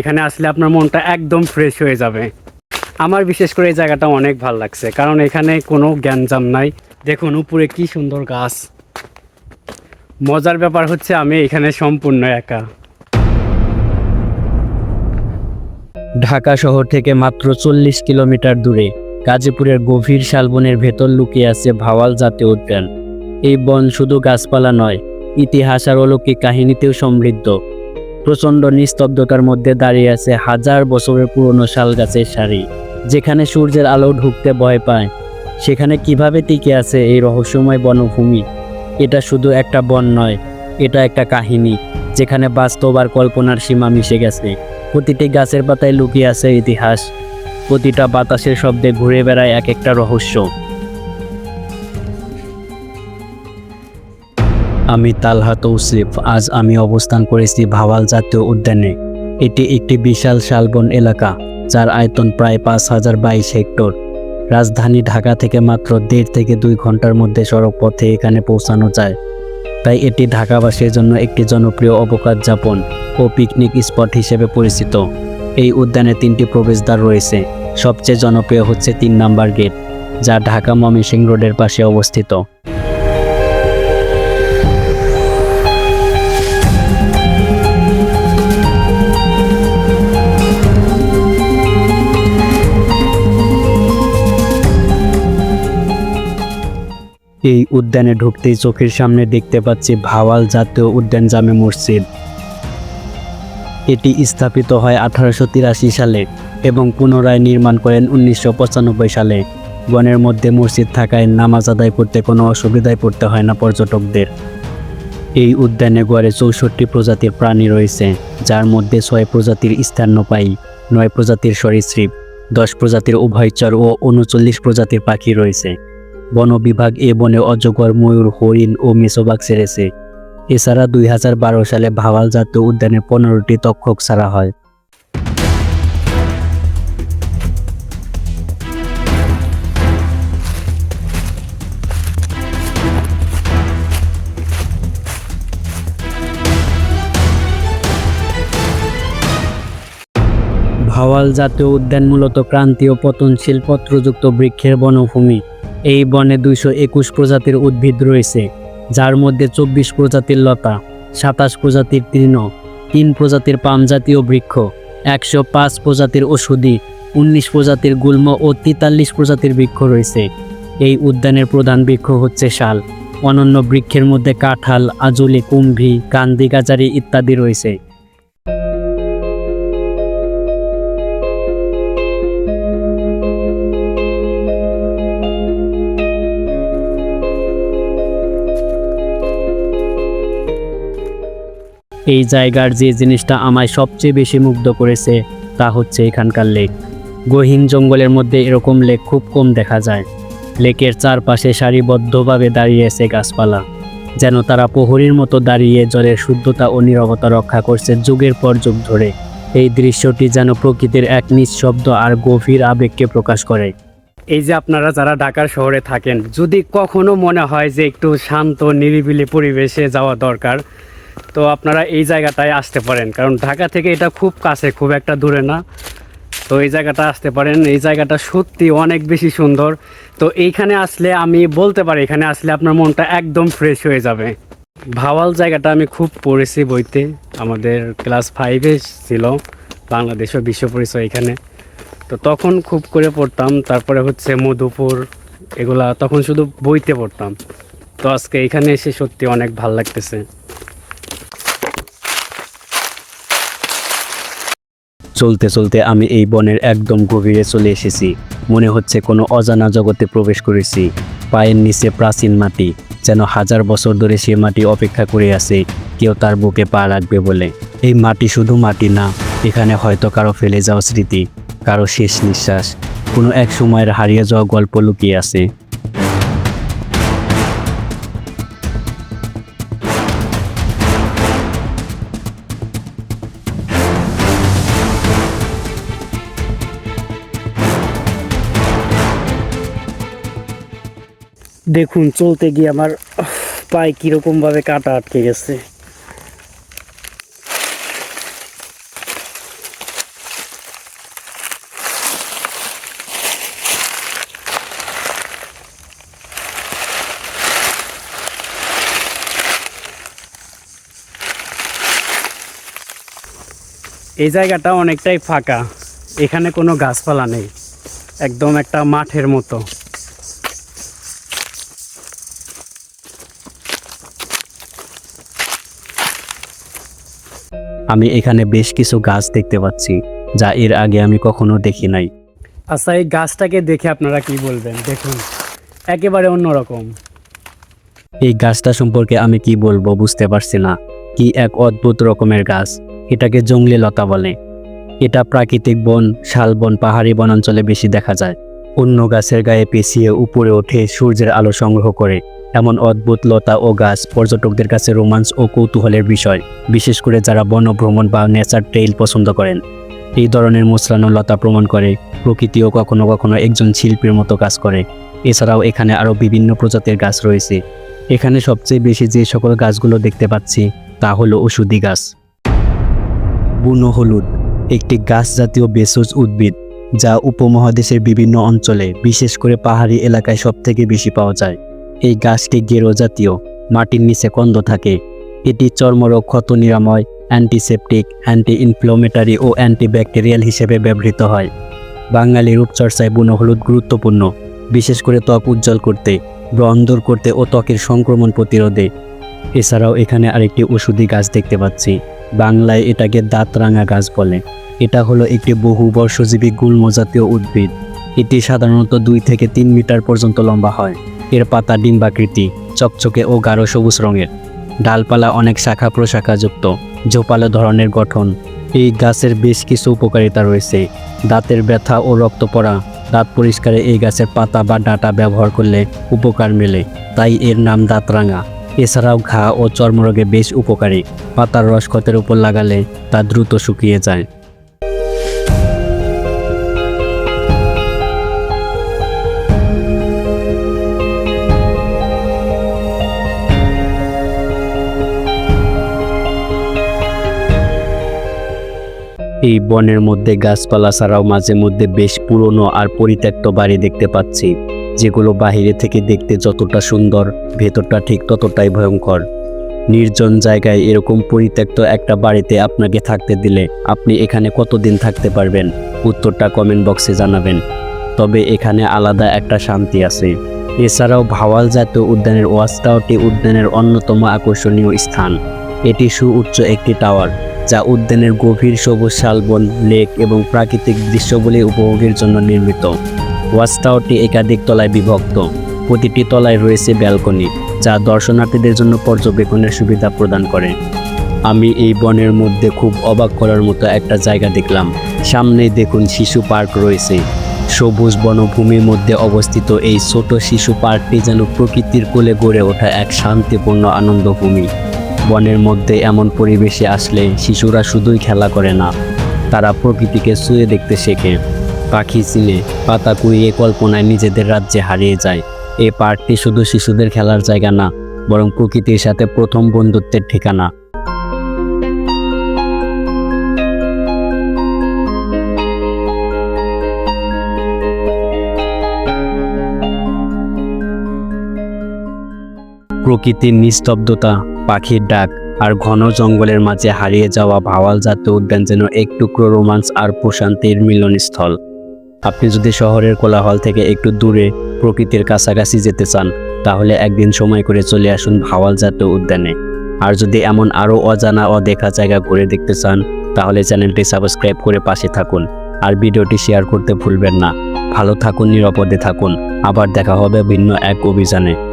এখানে আসলে আপনার মনটা একদম ফ্রেশ হয়ে যাবে। আমার বিশেষ করে এই জায়গাটা অনেক ভালো লাগছে, কারণ এখানে কোনো জ্ঞানজাম নাই। দেখুন, উপরে কি সুন্দর গাছ। মজার ব্যাপার হচ্ছে আমি এখানে সম্পূর্ণ একা। ঢাকা শহর থেকে মাত্র চল্লিশ কিলোমিটার দূরে গাজীপুরের গভীর শালবনের ভেতর লুকিয়ে আছে ভাওয়াল জাতীয় উদ্যান। এই বন শুধু গাছপালা নয়, ইতিহাস আর অলৌকিক কাহিনীতেও সমৃদ্ধ। প্রচণ্ড নিস্তব্ধতার মধ্যে দাঁড়িয়ে আছে হাজার বছরের পুরনো শাল গাছের সারি, যেখানে সূর্যের আলো ঢুকতে ভয় পায়। সেখানে কীভাবে টিকে আছে এই রহস্যময় বনভূমি? এটা শুধু একটা বন নয়, এটা একটা কাহিনী, যেখানে বাস্তব আর কল্পনার সীমা মিশে গেছে। প্রতিটি গাছের পাতায় লুকিয়ে আছে ইতিহাস। প্রতিটা বাতাসের শব্দে ঘুরে বেড়ায় এক একটা রহস্য। আমি তালহা তৌসিফ, আজ আমি অবস্থান করেছি ভাওয়াল জাতীয় উদ্যানে। এটি একটি বিশাল শালবন এলাকা, যার আয়তন প্রায় পাঁচ হাজার বাইশ হেক্টর। রাজধানী ঢাকা থেকে মাত্র দেড় থেকে দুই ঘণ্টার মধ্যে সড়ক পথে এখানে পৌঁছানো যায়। তাই এটি ঢাকাবাসীর জন্য একটি জনপ্রিয় অবকাশ যাপন ও পিকনিক স্পট হিসেবে পরিচিত। এই উদ্যানে তিনটি প্রবেশদ্বার রয়েছে। সবচেয়ে জনপ্রিয় হচ্ছে তিন নাম্বার গেট, যা ঢাকা ময়মনসিংহ রোডের পাশে অবস্থিত। এই উদ্যানে ঢুকতেই চোখের সামনে দেখতে পাচ্ছি ভাওয়াল জাতীয় উদ্যান জামে মসজিদ। এটি স্থাপিত হয় আঠারোশো তিরাশি সালে এবং পুনরায় নির্মাণ করেন উনিশশো পঁচানব্বই সালে। বনের মধ্যে মসজিদ থাকায় নামাজ আদায় করতে কোনো অসুবিধায় পড়তে হয় না পর্যটকদের। এই উদ্যানে গড়ে চৌষট্টি প্রজাতির প্রাণী রয়েছে, যার মধ্যে ছয় প্রজাতির স্তন্যপায়ী, নয় প্রজাতির সরীসৃপ, দশ প্রজাতির উভয়চর ও উনচল্লিশ প্রজাতির পাখি রয়েছে। বন বিভাগ এ বনে অজগর, ময়ূর, হরিণ ও মেসোবাগ ছেড়েছে এছাড়া দুই হাজার বারো সালে ভাওয়াল জাতীয় উদ্যানে পনেরোটি তক্ষক ছাড়া হয়। ভাওয়াল জাতীয় উদ্যান মূলত ক্রান্তীয় পতনশীল পত্রযুক্ত বৃক্ষের বনভূমি। এই বনে দুইশো একুশ প্রজাতির উদ্ভিদ রয়েছে, যার মধ্যে চব্বিশ প্রজাতির লতা, সাতাশ প্রজাতির তৃণ, তিন প্রজাতির পাম জাতীয় বৃক্ষ, একশো পাঁচ প্রজাতির ওষুধি, উনিশ প্রজাতির গুল্ম ও তেতাল্লিশ প্রজাতির বৃক্ষ রয়েছে। এই উদ্যানের প্রধান বৃক্ষ হচ্ছে শাল। অনন্য বৃক্ষের মধ্যে কাঁঠাল, আজুলি, কুম্ভি কান্দি গাজারি ইত্যাদি রয়েছে। এই জায়গার যে জিনিসটা আমায় সবচেয়ে বেশি মুগ্ধ করেছে, তা হচ্ছে এখানকার লেক। গহীন জঙ্গলের মধ্যে এরকম লেক খুব কম দেখা যায়। লেকের চারপাশে সারিবদ্ধভাবে দাঁড়িয়ে আছে গাছপালা, যেন তারা প্রহরীর মতো দাঁড়িয়ে জলের শুদ্ধতা ও নিরবতা রক্ষা করছে যুগের পর যুগ ধরে। এই দৃশ্যটি যেন প্রকৃতির এক নিঃশব্দ আর গভীর আবেগকে প্রকাশ করে। এই যে আপনারা যারা ঢাকার শহরে থাকেন, যদি কখনো মনে হয় যে একটু শান্ত, নিরিবিলি পরিবেশে যাওয়া দরকার তো আপনারা এই জায়গাটায় আসতে পারেন। কারণ ঢাকা থেকে এটা খুব কাছে, খুব একটা দূরে না। তো এই জায়গাটা আসতে পারেন। এই জায়গাটা সত্যি অনেক বেশি সুন্দর। তো এইখানে আসলে আমি বলতে পারি, এখানে আসলে আপনার মনটা একদম ফ্রেশ হয়ে যাবে। ভাওয়াল জায়গাটা আমি খুব পড়েছি বইতে। আমাদের ক্লাস ফাইভে ছিল, বাংলাদেশ ও বিশ্ব পরিচয় এখানে। তো তখন খুব করে পড়তাম। তারপরে হচ্ছে মধুপুর, এগুলা তখন শুধু বইতে পড়তাম। তো আজকে এখানে এসে সত্যি অনেক ভালো লাগতেছে। চলতে চলতে আমি এই বনের একদম গভীরে চলে এসেছি। মনে হচ্ছে কোনো অজানা জগতে প্রবেশ করেছি। পায়ের নিচে প্রাচীন মাটি, যেন হাজার বছর ধরে সে মাটি অপেক্ষা করে আছে, কেউ তার বুকে পা রাখবে বলে। এই মাটি শুধু মাটি না, এখানে হয়তো কারও ফেলে যাওয়া স্মৃতি, কারও শেষ নিঃশ্বাস, কোনো এক সময়ের হারিয়ে যাওয়া গল্প লুকিয়ে আছে। দেখুন, চলতে গিয়ে আমার পায়ে কীরকমভাবে কাটা আটকে গেছে। এই জায়গাটা অনেকটাই ফাঁকা। এখানে কোনো গাছপালা নেই। একদম একটা মাঠের মতো। আমি এখানে বেশ কিছু গাছ দেখতে পাচ্ছি যা এর আগে আমি কখনো দেখি নাই। আচ্ছা এই গাছটাকে দেখে আপনারা কি বলবেন? দেখুন একেবারে অন্যরকম। এই গাছটা সম্পর্কে আমি কি বলব বুঝতে পারছি না। কি এক অদ্ভুত রকমের গাছ এটাকে জঙ্গলি লতা বলে। এটা প্রাকৃতিক বন শালবন পাহাড়ি বনাঞ্চলে বেশি দেখা যায়। অন্য গাছের গায়ে পেঁচিয়ে উপরে ওঠে সূর্যের আলো সংগ্রহ করে। এমন অদ্ভুত লতা ও গাছ পর্যটকদের কাছে রোমাঞ্চ ও কৌতূহলের বিষয়, বিশেষ করে যারা বনভ্রমণ বা নেচার ট্রেইল পছন্দ করেন। এই ধরনের মোসরানো লতা প্রমাণ করে প্রকৃতিও কখনো কখনো একজন শিল্পীর মতো কাজ করে। এছাড়াও এখানে আরও বিভিন্ন প্রজাতির গাছ রয়েছে। এখানে সবচেয়ে বেশি যে সকল গাছগুলো দেখতে পাচ্ছি, তা হলো ওষুধি গাছ। বুনো হলুদ, একটি গাছ জাতীয় বেসজ উদ্ভিদ, যা উপমহাদেশের বিভিন্ন অঞ্চলে, বিশেষ করে পাহাড়ি এলাকায় সবথেকে বেশি পাওয়া যায়। এই গাছটি গেরো জাতীয় মাটির নিচে কন্দ থাকে। এটি চর্মরোগ, ক্ষত নিরাময় অ্যান্টিসেপটিক অ্যান্টি ইনফ্লোমেটারি ও অ্যান্টিব্যাকটেরিয়াল হিসেবে ব্যবহৃত হয়। বাঙালি রূপচর্চায় বুনো হলুদ গুরুত্বপূর্ণ, বিশেষ করে ত্বক উজ্জ্বল করতে, ব্রণ দূর করতে ও ত্বকের সংক্রমণ প্রতিরোধে। এছাড়াও এখানে আরেকটি ওষুধি গাছ দেখতে পাচ্ছি, বাংলায় এটাকে দাঁতরাঙা গাছ বলে। এটা হলো একটি বহু বর্ষজীবী গুল্ম জাতীয় উদ্ভিদ। এটি সাধারণত দুই থেকে তিন মিটার পর্যন্ত লম্বা হয়। এর পাতা ডিম্বাকৃতি, চকচকে ও গাঢ় সবুজ রঙের। ডালপালা অনেক শাখা প্রশাখাযুক্ত ঝোপালো ধরনের গঠন। এই গাছের বেশ কিছু উপকারিতা রয়েছে। দাঁতের ব্যথা ও রক্ত পড়া, দাঁত পরিষ্কারে এই গাছের পাতা বা ডাঁটা ব্যবহার করলে উপকার মেলে, তাই এর নাম দাঁতরাঙা। এছাড়াও ঘা ও চর্মরোগে বেশ উপকারী, পাতার রস ক্ষতের উপর লাগালে তা দ্রুত শুকিয়ে যায়। এই বনের মধ্যে গাছপালা ছাড়াও মাঝে মধ্যে বেশ পুরনো আর পরিত্যক্ত বাড়ি দেখতে পাচ্ছি, যেগুলো বাহিরে থেকে দেখতে যতটা সুন্দর, ভেতরটা ঠিক ততটাই ভয়ঙ্কর। নির্জন জায়গায় এরকম পরিত্যক্ত একটা বাড়িতে আপনাকে থাকতে দিলে আপনি এখানে কতদিন থাকতে পারবেন? উত্তরটা কমেন্ট বক্সে জানাবেন। তবে এখানে আলাদা একটা শান্তি আছে। এছাড়াও ভাওয়াল জাতীয় উদ্যানের ওয়াচ উদ্যানের অন্যতম আকর্ষণীয় স্থান। এটি সুউচ্চ একটি টাওয়ার। যা উদ্যানের গভীর সবুজ শালবন, লেক এবং প্রাকৃতিক দৃশ্যগুলি উপভোগের জন্য নির্মিত। ওয়াচ টাওয়ারটি একাধিক তলায় বিভক্ত। প্রতিটি তলায় রয়েছে ব্যালকনি, যা দর্শনার্থীদের জন্য পর্যবেক্ষণের সুবিধা প্রদান করে। আমি এই বনের মধ্যে খুব অবাক করার মতো একটা জায়গা দেখলাম। সামনেই দেখুন শিশু পার্ক রয়েছে। সবুজ বনভূমির মধ্যে অবস্থিত এই ছোট শিশু পার্কটি যেন প্রকৃতির কোলে গড়ে ওঠা এক শান্তিপূর্ণ আনন্দভূমি। বনের মধ্যে এমন পরিবেশে আসলে শিশুরা শুধুই খেলা করে না, তারা প্রকৃতিকে ছুঁয়ে দেখতে শেখে। পাখি চিনে, পাতা কুড়িয়ে কল্পনায় নিজেদের রাজ্যে হারিয়ে যায়। এই পার্কটি শুধু শিশুদের খেলার জায়গা না, বরং প্রকৃতির সাথে প্রথম বন্ধুত্বের ঠিকানা। প্রকৃতির নিস্তব্ধতা পাখির ডাক আর ঘন জঙ্গলের মাঝে হারিয়ে যাওয়া ভাওয়াল জাতীয় উদ্যান যেন এক টুকরো রোমান্স আর প্রশান্তির মিলনস্থল। আপনি যদি শহরের কোলাহল থেকে একটু দূরে প্রকৃতির কাছাকাছি যেতে চান, তাহলে একদিন সময় করে চলে আসুন ভাওয়াল জাতীয় উদ্যানে। আর যদি এমন আরও অজানা, অদেখা জায়গা ঘুরে দেখতে চান, তাহলে চ্যানেলটি সাবস্ক্রাইব করে পাশে থাকুন। আর ভিডিওটি শেয়ার করতে ভুলবেন না। ভালো থাকুন, নিরাপদে থাকুন। আবার দেখা হবে ভিন্ন এক অভিযানে।